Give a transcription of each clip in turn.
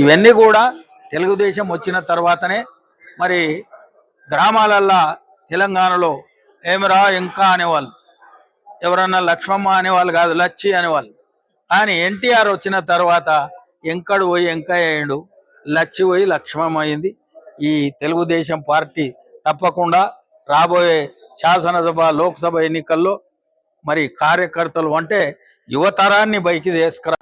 ఇవన్నీ కూడా తెలుగుదేశం వచ్చిన తర్వాతనే మరి గ్రామాలల్లా తెలంగాణలో ఏమిరా ఇంకా అనేవాళ్ళు. ఎవరన్నా లక్ష్మమ్మ అనేవాళ్ళు కాదు లచ్చి అనేవాళ్ళు. కానీ ఎన్టీఆర్ వచ్చిన తర్వాత ఎంకడు పోయి ఎంకయ్య అయ్యాడు లచ్చి పోయి లక్ష్మమ్మ అయింది. ఈ తెలుగుదేశం పార్టీ తప్పకుండా రాబోయే శాసనసభ లోక్సభ ఎన్నికల్లో మరి కార్యకర్తలు అంటే యువతరాన్ని బయకి తీసుకురా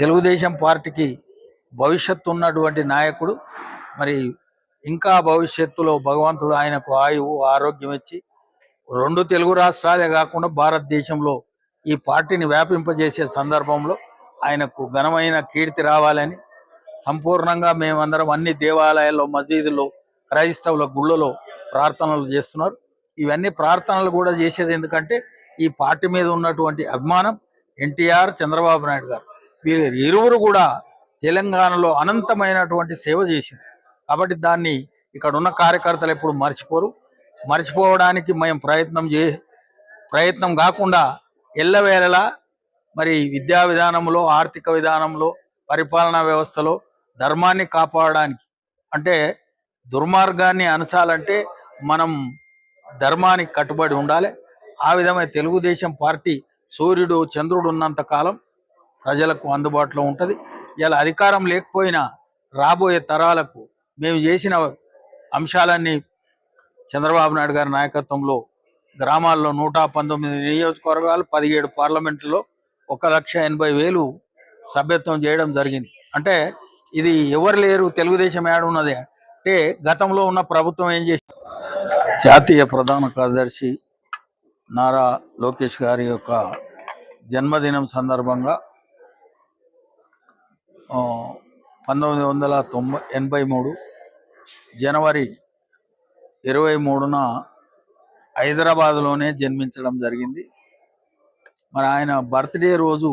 తెలుగుదేశం పార్టీకి భవిష్యత్తు ఉన్నటువంటి నాయకుడు మరి ఇంకా భవిష్యత్తులో భగవంతుడు ఆయనకు ఆయువు ఆరోగ్యం ఇచ్చి రెండు తెలుగు రాష్ట్రాలే కాకుండా భారతదేశంలో ఈ పార్టీని వ్యాపింపజేసే సందర్భంలో ఆయనకు ఘనమైన కీర్తి రావాలని సంపూర్ణంగా మేమందరం అన్ని దేవాలయాల్లో మసీదుల్లో క్రైస్తవుల గుళ్ళలో ప్రార్థనలు చేస్తున్నారు. ఇవన్నీ ప్రార్థనలు కూడా చేసేది ఎందుకంటే ఈ పార్టీ మీద ఉన్నటువంటి అభిమానం ఎన్టీఆర్ చంద్రబాబు నాయుడు గారు. వీరు ఇరువురు కూడా తెలంగాణలో అనంతమైనటువంటి సేవ చేసింది కాబట్టి దాన్ని ఇక్కడ ఉన్న కార్యకర్తలు ఎప్పుడు మర్చిపోరు. మర్చిపోవడానికి మేము ప్రయత్నం చే ప్రయత్నం కాకుండా ఎల్లవేళలా మరి విద్యా విధానంలో ఆర్థిక విధానంలో పరిపాలనా వ్యవస్థలో ధర్మాన్ని కాపాడడానికి అంటే దుర్మార్గాన్ని అనసాలంటే మనం ధర్మానికి కట్టుబడి ఉండాలి. ఆ విధమైన తెలుగుదేశం పార్టీ సూర్యుడు చంద్రుడు ఉన్నంత కాలం ప్రజలకు అందుబాటులో ఉంటుంది. ఇలా అధికారం లేకపోయినా రాబోయే తరాలకు మేము చేసిన అంశాలన్నీ చంద్రబాబు నాయుడు గారి నాయకత్వంలో గ్రామాల్లో నూట పంతొమ్మిది నియోజకవర్గాలు పదిహేడు పార్లమెంట్లో ఒక లక్ష ఎనభై వేలు సభ్యత్వం చేయడం జరిగింది. అంటే ఇది ఎవరు లేరు తెలుగుదేశం ఏడ ఉన్నది? అంటే గతంలో ఉన్న ప్రభుత్వం ఏం చేసి జాతీయ ప్రధాన కార్యదర్శి నారా లోకేష్ గారి యొక్క జన్మదినం సందర్భంగా పంతొమ్మిది వందల తొంభై ఎనభై మూడు జనవరి ఇరవై మూడున హైదరాబాద్లోనే జన్మించడం జరిగింది. మరి ఆయన బర్త్డే రోజు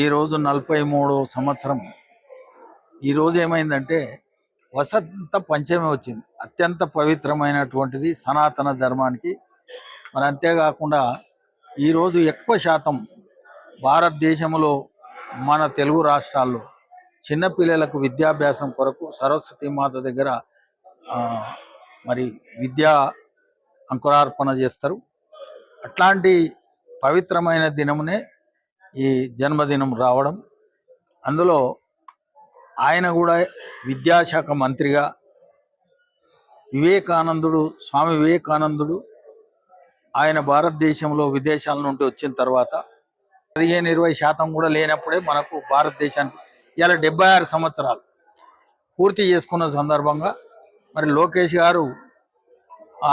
ఈ రోజు నలభై మూడో సంవత్సరం. ఈ రోజు ఏమైందంటే వసంత పంచమి వచ్చింది. అత్యంత పవిత్రమైనటువంటిది సనాతన ధర్మానికి. మరి అంతేకాకుండా ఈరోజు ఎక్కువ శాతం భారతదేశంలో మన తెలుగు రాష్ట్రాల్లో చిన్నపిల్లలకు విద్యాభ్యాసం కొరకు సరస్వతి మాత దగ్గర మరి విద్యా అంకురార్పణ చేస్తారు. అట్లాంటి పవిత్రమైన దినమునే ఈ జన్మదినం రావడం. అందులో ఆయన కూడా విద్యాశాఖ మంత్రిగా వివేకానందుడు స్వామి వివేకానందుడు ఆయన భారతదేశంలో విదేశాల నుండి వచ్చిన తర్వాత పదిహేను ఇరవై శాతం కూడా లేనప్పుడే మనకు భారతదేశానికి ఇలా డెబ్బై ఆరు సంవత్సరాలు పూర్తి చేసుకున్న సందర్భంగా మరి లోకేష్ గారు ఆ,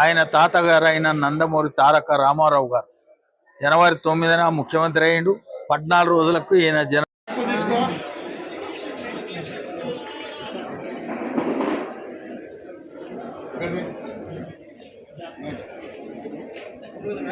ఆయన తాతగారు అయిన నందమూరి తారక రామారావు గారు జనవరి తొమ్మిదిన ముఖ్యమంత్రి అయ్యిండు. పద్నాలుగు రోజులకు ఈయన జన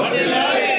వర్ధిల్లాలి